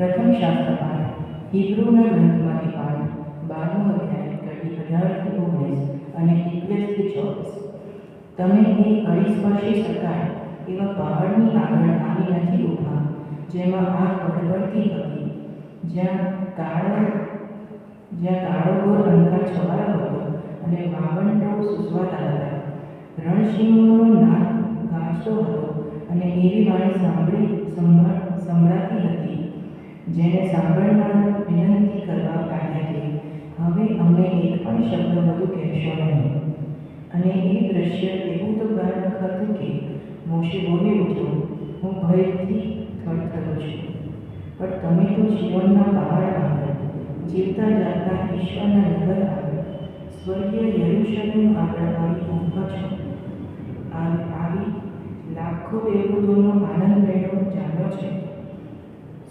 પ્રથમ શાસ્ત્ર પાઠ, હિબ્રુના ગ્રંથમાંથી પાઠ, બારમો અધ્યાય કડી અઢારથી ઓગણીસ અને એકવીસથી ચોવીસ. તમે એ અડીસ્પર્શી શકાય એવા પહાડની આગળ આવી નથી ઊભા, જેમાં આગ પડબડતી હતી. જ્યાં કાળો જ્યાં કાળો ગોર અંધકાર છવાયો હતો અને વાવંડો સૂસવાતા હતા. રણસિંહોનો નાદ ગાજતો હતો અને એવી વાણી સંભળ, સંભળાતી હતી. જેને સાંભળવાનું વિનંતી કરવા કાઢ્યા કે, હવે અમને એક પણ શબ્દ વધુ કહેશો નહીં. અને એ દ્રશ્ય એવું તો ભયાનક હતું કે, મોશે બોલી ઉઠ્યો, હું ભયથી થડથડું છું. પણ તમે તો જીવનના પહાડ આગળ જીવતા જાતા ઈશ્વરના નગર આગળ સ્વર્ગીય યરુશલેમ આગળ આવી છો આવી લાખો દેવદૂતોનો આનંદ મેળો જામ્યો છે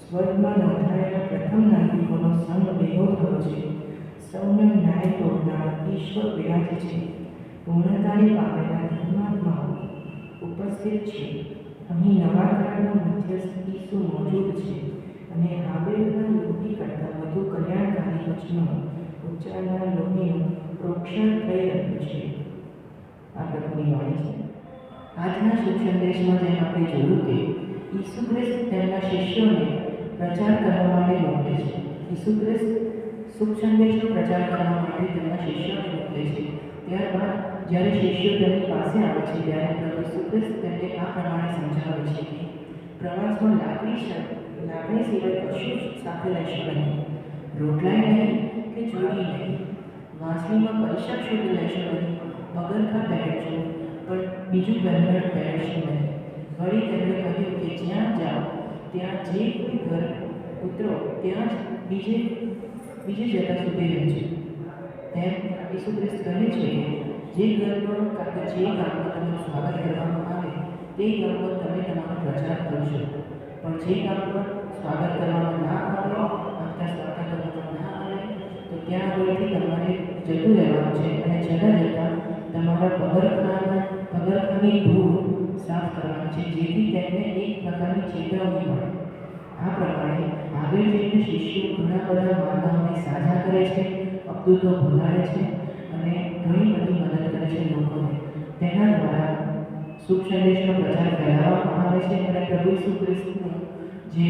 સ્વર્ગમાં નોંધાયેલા પ્રથમ નાગરિકોનો સંગ ભેગો થયો છે. સૌને ન્યાય તોડનાર ઈશ્વર વ્યાજ છે. પૂર્ણતાને પામેલા ધર્માત્માઓ ઉપસ્થિત છે. અહીં નવા કાળનો મધ્યસ્થ ઈસુ મોજૂદ છે અને હાબેલના લોહી કરતાં વધુ કલ્યાણકારી વચનો ઉચ્ચારનાર લોહીનું પ્રોક્ષણ થઈ રહ્યું છે. આ પ્રભુની વાણી છે? આજના શુભ સંદેશમાં જેમ આપણે જોયું કે ઈસુ ખ્રિસ્ત તેમના શિષ્યોને પ્રચાર કરવા માટે મોકલે છે. ઈસુ ખ્રિસ્ત શુભ સંદેશનો પ્રચાર કરવા માટે તેમના શિષ્યોને મોકલે છે. ત્યારબાદ જ્યારે શિષ્યો તેમની પાસે આવે છે, ત્યારે પ્રભુ ઈસુ તેમને આ પ્રમાણે સમજાવે છે કે પ્રવાસમાં લાકડી લાકડી સિવાય કશું સાથે લેશો નહીં. રોટલાય નહીં કે જોડી નહીં. વાંસળીમાં પૈસા શોધી લેશો નહીં. પગરખા પહેરજો, પણ બીજું બંધન પહેરશો નહીં. વળી તેમણે કહ્યું કે જ્યાં જાઓ, ત્યાં જે કોઈ ઘર ઉતરો ત્યાં જ બીજે બીજે જતા સુધી રહે છે. તેમ ઈસુ ખ્રિસ્ત કહે છે જે તો જે ગામમાં તમારું સ્વાગત કરવામાં આવે, તે ગામમાં તમે તમારો પ્રચાર કરશો પણ જે ગામમાં સ્વાગત કરવામાં ના આવે, આપતા સ્વાગત કરવામાં ના આવે, તો ત્યાં આગળથી તમારે જતું રહેવાનું છે અને જતા જતાં તમારા પગરખાના, પગરખાની ધૂળ સાફ કરવાની છે, જેથી તેમને એક પ્રકારની ચેતવણી મળે આ પ્રમાણે આગળ જઈને શિષ્યો ઘણા બધા વાર્તાઓને સાજા કરે છે, અબ્દુતો ભગાડે છે અને ઘણી બધી મદદ કરે છે લોકોને. તેના દ્વારા સુખ સંદેશનો પ્રચાર ફેલાવવામાં આવે છે અને પ્રભુ ઈસુ ખ્રિસ્તનું જે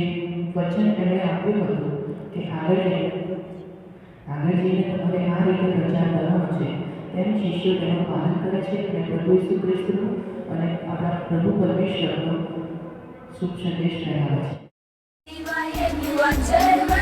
વચન તેમણે આપ્યું હતું કે આગળ જઈને આગળ જઈને તમારે આ રીતે પ્રચાર કરવાનો છે, તેમ શિષ્યો તેનું પાલન કરે છે અને પ્રભુ ઈસુ ખ્રિસ્તનું અને આપણા પ્રભુ પરમેશ્વરનો સુખ સંદેશ ફેલાવે છે. one, two,